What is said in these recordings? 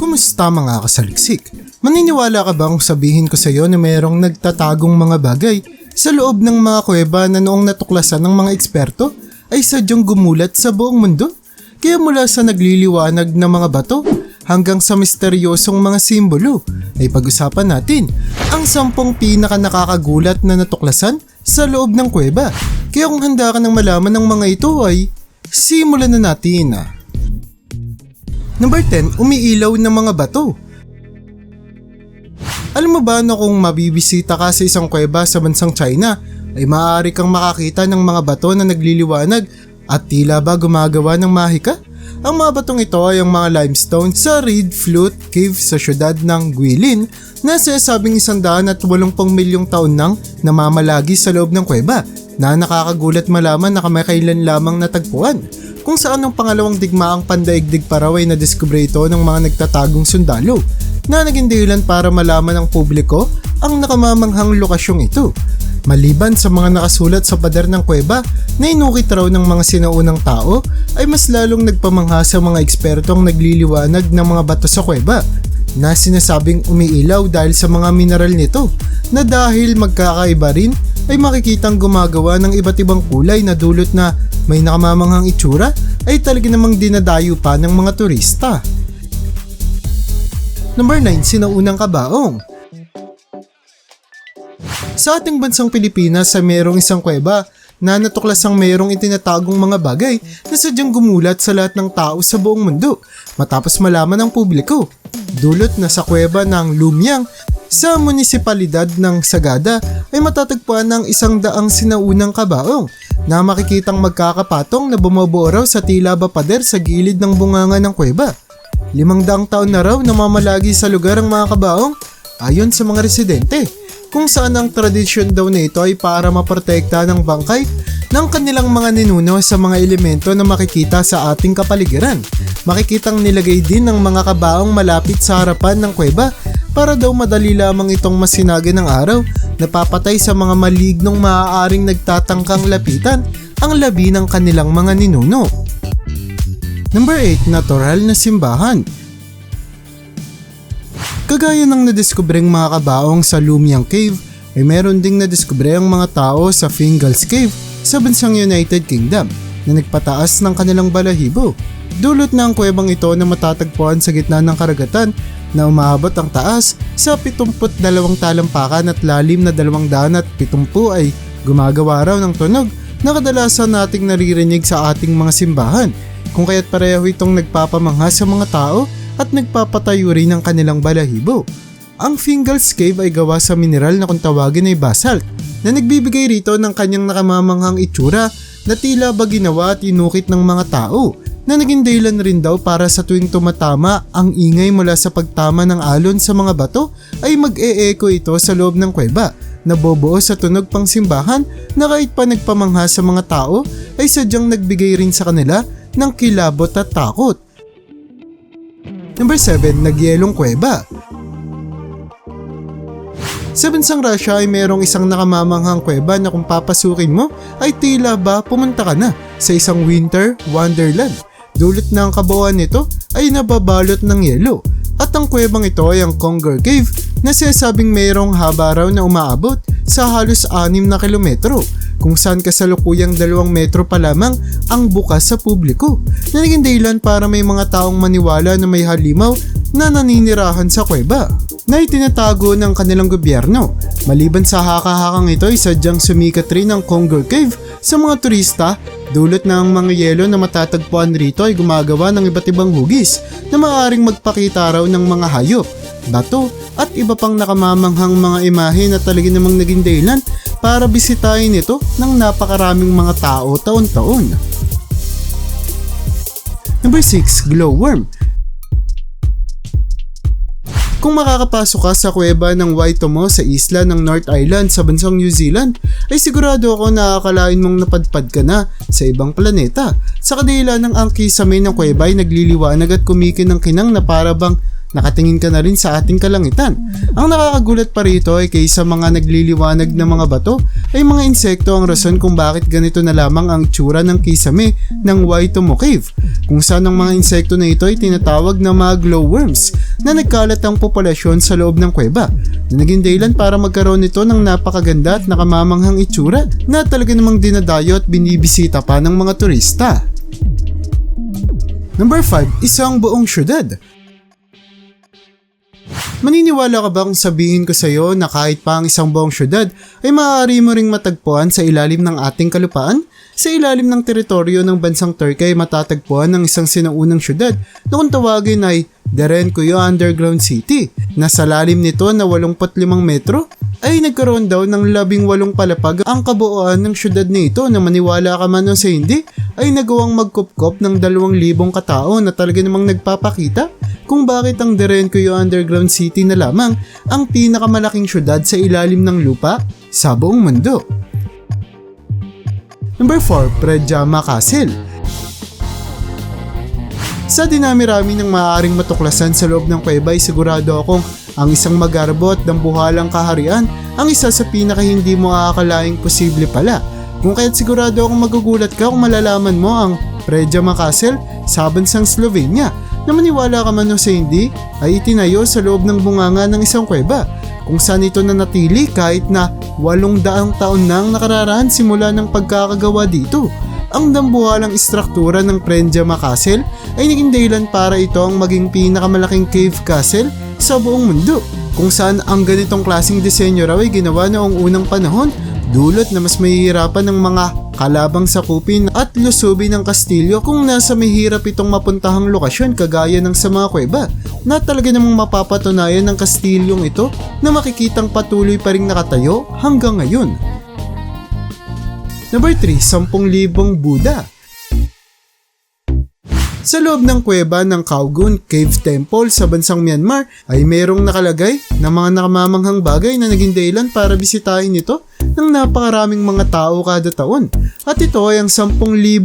Kumusta mga kasaliksik? Maniniwala ka ba kung sabihin ko sa iyo na mayroong nagtatagong mga bagay sa loob ng mga kuweba na noong natuklasan ng mga eksperto ay sadyang gumulat sa buong mundo? Kaya mula sa nagliliwanag na mga bato hanggang sa misteryosong mga simbolo ay pag-usapan natin ang sampung pinaka nakakagulat na natuklasan sa loob ng kuweba. Kaya kung handa ka ng malaman ng mga ito ay simulan na natin. Number 10, umiilaw ng mga bato. Alam mo ba na kung mabibisita ka sa isang kuweba sa bansang China, ay maaari kang makakita ng mga bato na nagliliwanag at tila ba gumagawa ng mahika? Ang mga batong ito ay ang mga limestone sa Reed Flute Cave sa syudad ng Guilin na sinasabing isandaan at walumpung milyong taon nang namamalagi sa loob ng kuweba na nakakagulat malaman na kamakailan lamang natagpuan kung saan ang pangalawang digmaang pandaigdig paraway na diskubre ito ng mga nagtatagong sundalo na naging dahilan para malaman ng publiko ang nakamamanghang lokasyong ito. Maliban sa mga nakasulat sa pader ng kuweba na inukit raw ng mga sinaunang tao ay mas lalong nagpamangha sa mga ekspertong nagliliwanag ng mga bato sa kuweba na sinasabing umiilaw dahil sa mga mineral nito na dahil magkakaiba rin ay makikitang gumagawa ng iba't ibang kulay na dulot na may nakamamanghang itsura ay talaga namang dinadayo pa ng mga turista. Number 9, sinaunang kabaong. Sa ating bansang Pilipinas ay mayroong isang kuweba na natuklasang mayroong itinatagong mga bagay na sadyang gumulat sa lahat ng tao sa buong mundo matapos malaman ng publiko. Dulot na sa kuweba ng Lumyang sa munisipalidad ng Sagada ay matatagpuan ng isang daang sinaunang kabaong na makikitang magkakapatong na bumubuo raw sa tila ba pader sa gilid ng bunganga ng kuweba. Limang daang taon na raw namamalagi sa lugar ang mga kabaong ayon sa mga residente kung saan ang tradisyon daw na ito ay para maprotekta ng bangkay ng kanilang mga ninuno sa mga elemento na makikita sa ating kapaligiran. Makikitang nilagay din ng mga kabaong malapit sa harapan ng kuweba para daw madali lamang itong masinagi ng araw na papatay sa mga malignong maaaring nagtatangkang lapitan ang labi ng kanilang mga ninuno. Number 8, natural na simbahan. Kagaya ng nadiskubreng mga kabaong sa Lumiang Cave, ay meron ding nadiskubre ang mga tao sa Fingal's Cave sa bansang United Kingdom na nagpataas ng kanilang balahibo. Dulot na ang kuwebang ito na matatagpuan sa gitna ng karagatan na umaabot ang taas sa 72 talampakan at lalim na 270 ay gumagawa raw ng tunog na kadalasan nating naririnig sa ating mga simbahan kung kaya't pareho itong nagpapamangha sa mga tao at nagpapatayo rin ng kanilang balahibo. Ang Fingal's Cave ay gawa sa mineral na kung tawagin ay basalt na nagbibigay rito ng kanyang nakamamanghang itsura na tila ba ginawa at inukit ng mga tao na naging dahilan rin daw para sa tuwing tumatama ang ingay mula sa pagtama ng alon sa mga bato ay mag-e-echo ito sa loob ng kuweba na bobuo sa tunog pang simbahan na kahit pa nagpamangha sa mga tao ay sadyang nagbigay rin sa kanila ng kilabot at takot. Number 7, Nagyelong Kuweba Sa bansang Russia ay merong isang nakamamanghang kuweba na kung papasukin mo ay tila ba pumunta ka na sa isang winter wonderland. Dulot ang kabuuan nito ay nababalot ng yelo at ang kuwebang ito ay ang Conger Cave na sinasabing mayroong haba raw na umaabot sa halos 6 na kilometro kung saan kasalukuyang dalawang metro pa lamang ang bukas sa publiko na naging dahilan para may mga taong maniwala na may halimaw na naninirahan sa kuweba na itinatago ng kanilang gobyerno. Maliban sa haka-hakang ito ay sadyang sumikat rin ang Conger Cave sa mga turista dulot ang mga yelo na matatagpuan rito ay gumagawa ng iba't ibang hugis na maaaring magpakita raw ng mga hayop, bato at iba pang nakamamanghang mga imahe na talaga namang naging dahilan para bisitahin ito ng napakaraming mga tao taon-taon. Number 6, Glowworm. Kung makakapasok ka sa kuweba ng Waitomo sa isla ng North Island sa bansang New Zealand, ay sigurado ako na akalain mong napadpad ka na sa ibang planeta. Sa kadila ng ang kisame ng kuweba ay nagliliwanag at kumikin ng kinang na para bang nakatingin ka na rin sa ating kalangitan. Ang nakakagulat pa rito ay kaysa mga nagliliwanag na mga bato ay mga insekto ang rason kung bakit ganito na lamang ang tsura ng kisame ng Waitomo Cave kung saan ang mga insekto na ito ay tinatawag na mga glowworms na nagkalat ang populasyon sa loob ng kuweba na naging dahilan para magkaroon nito ng napakaganda at nakamamanghang itsura na talaga namang dinadayo at binibisita pa ng mga turista. Number 5, isang buong syudad. Maniniwala ka ba kung sabihin ko sa iyo na kahit pa ang isang buong syudad ay maaari mo ring matagpuan sa ilalim ng ating kalupaan? Sa ilalim ng teritoryo ng bansang Turkey ay matatagpuan ng isang sinaunang syudad na kung tawagin ay Derenkuyo Underground City na sa lalim nito na 85 metro ay nagkaroon daw ng labing walong palapag ang kabuuan ng syudad na ito na maniwala ka man o sa hindi ay nagawang magkupkop ng 2,000 katao na talaga namang nagpapakita kung bakit ang Derenkuyo Underground City na lamang ang pinakamalaking syudad sa ilalim ng lupa sa buong mundo. Number 4, Predjama Castle. Sa dinami-rami ng maaaring matuklasan sa loob ng kuweba ay sigurado akong ang isang magarbo at dambuhalang kaharian ang isa sa pinaka hindi mo aakalaing posible pala. Kung kaya't sigurado akong magugulat ka kung malalaman mo ang Predjama Castle sa bansang Slovenia na maniwala ka man o sa hindi ay itinayo sa loob ng bunganga ng isang kuweba kung saan ito nanatili kahit na walong daang taon nang nakararaan simula ng pagkakagawa dito. Ang dambuhalang istruktura ng Predjama Castle ay naging dahilan para ito ang maging pinakamalaking cave castle sa buong mundo kung saan ang ganitong klaseng disenyo raw ay ginawa noong unang panahon dulot na mas mahihirapan ng mga kalabang sakupin at lusubin ng kastilyo kung nasa mahirap itong mapuntahang lokasyon kagaya ng sa mga kuweba na talaga namang mapapatunayan ng kastilyong ito na makikitang patuloy pa rin nakatayo hanggang ngayon. Number 3, 10,000 Buddha sa loob ng kuweba ng Kaogun Cave Temple sa bansang Myanmar ay mayroong nakalagay na mga nakamamanghang bagay na naging dahilan para bisitahin ito ng napakaraming mga tao kada taon. At ito ay ang 10,000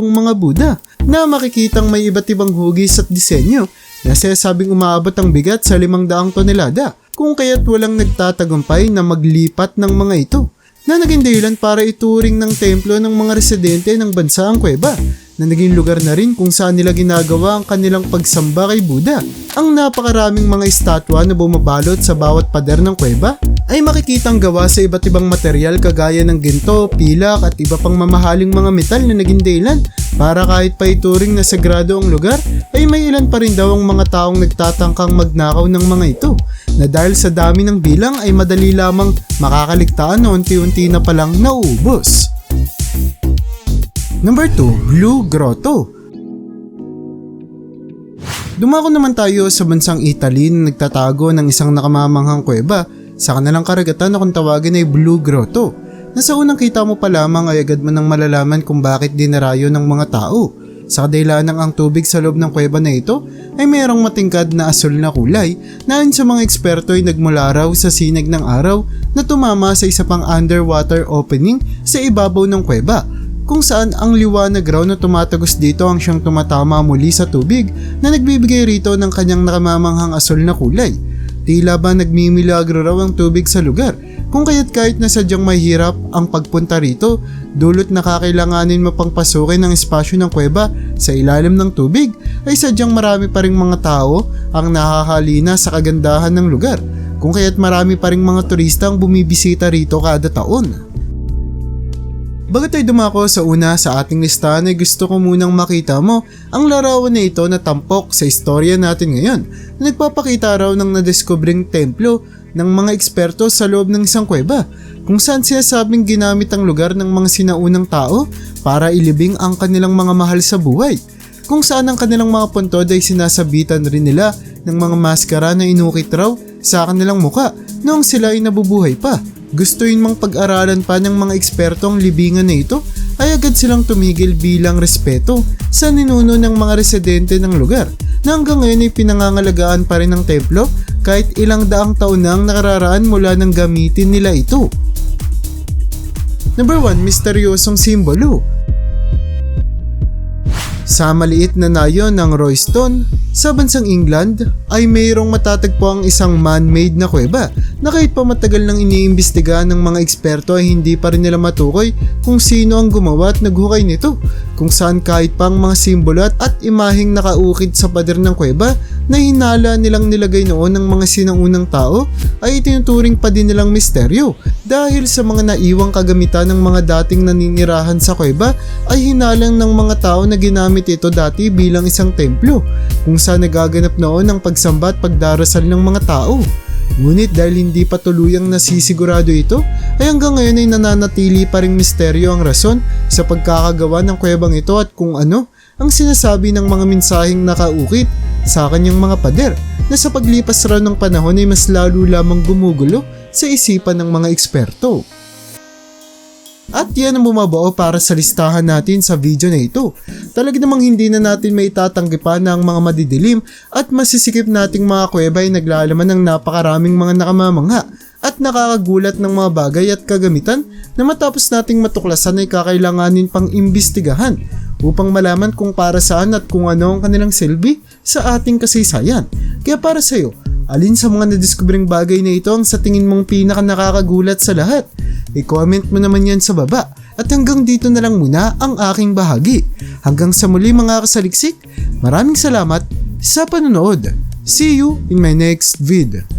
mga Buddha na makikitang may iba't ibang hugis at disenyo na sinasabing umaabot ang bigat sa 500 tonelada kung kaya't walang nagtatagumpay na maglipat ng mga ito na naging dahilan para ituring ng templo ng mga residente ng bansa ang kuweba na naging lugar na rin kung saan nila ginagawa ang kanilang pagsamba kay Buddha. Ang napakaraming mga estatwa na bumabalot sa bawat pader ng kuweba ay makikitang gawa sa iba't ibang material kagaya ng ginto, pilak at iba pang mamahaling mga metal na naging dahilan para kahit pa ituring na sagrado ang lugar ay may ilan pa rin daw ang mga taong nagtatangkang magnakaw ng mga ito na dahil sa dami ng bilang ay madali lamang makakaligtaan na unti-unti na palang nauubos. Number 2, Blue Grotto. Dumako naman tayo sa bansang Italy na nagtatago ng isang nakamamanghang kuweba sa kanilang karagatan na tawagin ay Blue Grotto na sa unang kita mo pa lamang ay agad mo nang malalaman kung bakit dinarayo ng mga tao. Sa kadahilan ng ang tubig sa loob ng kuweba na ito ay mayroong matingkad na asul na kulay na ayon sa mga eksperto ay nagmula raw sa sinag ng araw na tumama sa isa pang underwater opening sa ibabaw ng kuweba kung saan ang liwanag raw na tumatagos dito ang siyang tumatama muli sa tubig na nagbibigay rito ng kanyang nakamamanghang asul na kulay. Tila ba nagmimilagro raw ang tubig sa lugar kung kaya't kahit na sadyang mahirap ang pagpunta rito, dulot na kakailanganin mo pang pasukin ang espasyo ng kuweba sa ilalim ng tubig, ay sadyang marami pa ring mga tao ang nakakalina sa kagandahan ng lugar, kung kaya't marami pa ring mga turista ang bumibisita rito kada taon. Bago tayo dumako sa una sa ating listahan ay gusto ko munang makita mo ang larawan na ito na tampok sa istorya natin ngayon na nagpapakita raw ng nadiskubring templo ng mga eksperto sa loob ng isang kuweba kung saan sinasabing ginamit ang lugar ng mga sinaunang tao para ilibing ang kanilang mga mahal sa buhay kung saan ang kanilang mga puntod ay sinasabitan rin nila ng mga maskara na inukit raw sa kanilang muka noong sila ay nabubuhay pa. Gustuin mang pag-aralan pa ng mga eksperto ang libingan na ito ay agad silang tumigil bilang respeto sa ninuno ng mga residente ng lugar na hanggang ngayon ay pinangangalagaan pa rin ng templo kahit ilang daang taon na ang nakararaan mula nang gamitin nila ito. Number 1, misteryosong simbolo. Sa maliit na nayo ng Royston, Sa bansang England ay mayroong matatagpo ang isang man-made na kuweba na kahit pa matagal nang iniimbestigahan ng mga eksperto ay hindi pa rin nila matukoy kung sino ang gumawa at naghukay nito. Kung saan kahit pa ang mga simbolo at, at imaheng nakaukit sa pader ng kuweba na hinala nilang nilagay noon ng mga sinaunang tao ay itinuturing pa din nilang misteryo dahil sa mga naiwang kagamitan ng mga dating naninirahan sa kuweba ay hinalang ng mga tao na ginamit ito dati bilang isang templo kung saan nagaganap noon ang pagsamba at pagdarasal ng mga tao. Ngunit dahil hindi pa tuluyang nasisigurado ito, ay hanggang ngayon ay nananatili pa ring misteryo ang rason sa pagkakagawa ng kuwebang ito at kung ano ang sinasabi ng mga mensaheng nakaukit sa kanyang mga pader na sa paglipas raw ng panahon ay mas lalo lamang gumugulo sa isipan ng mga eksperto. At yan ang bumabuo para sa listahan natin sa video na ito. Talaga namang hindi na natin may itatanggi pa na ang mga madidilim at masisikip nating mga kuweba ay naglalaman ng napakaraming mga nakamamangha at nakakagulat ng mga bagay at kagamitan na matapos nating matuklasan ay kakailanganin pang imbestigahan upang malaman kung para saan at kung ano ang kanilang silbi sa ating kasaysayan. Kaya para sa iyo, alin sa mga nadiskubring bagay na ito ang sa tingin mong pinaka nakakagulat sa lahat? I-comment mo naman yan sa baba. At hanggang dito na lang muna ang aking bahagi. Hanggang sa muli mga kasaliksik, maraming salamat sa panonood. See you in my next vid.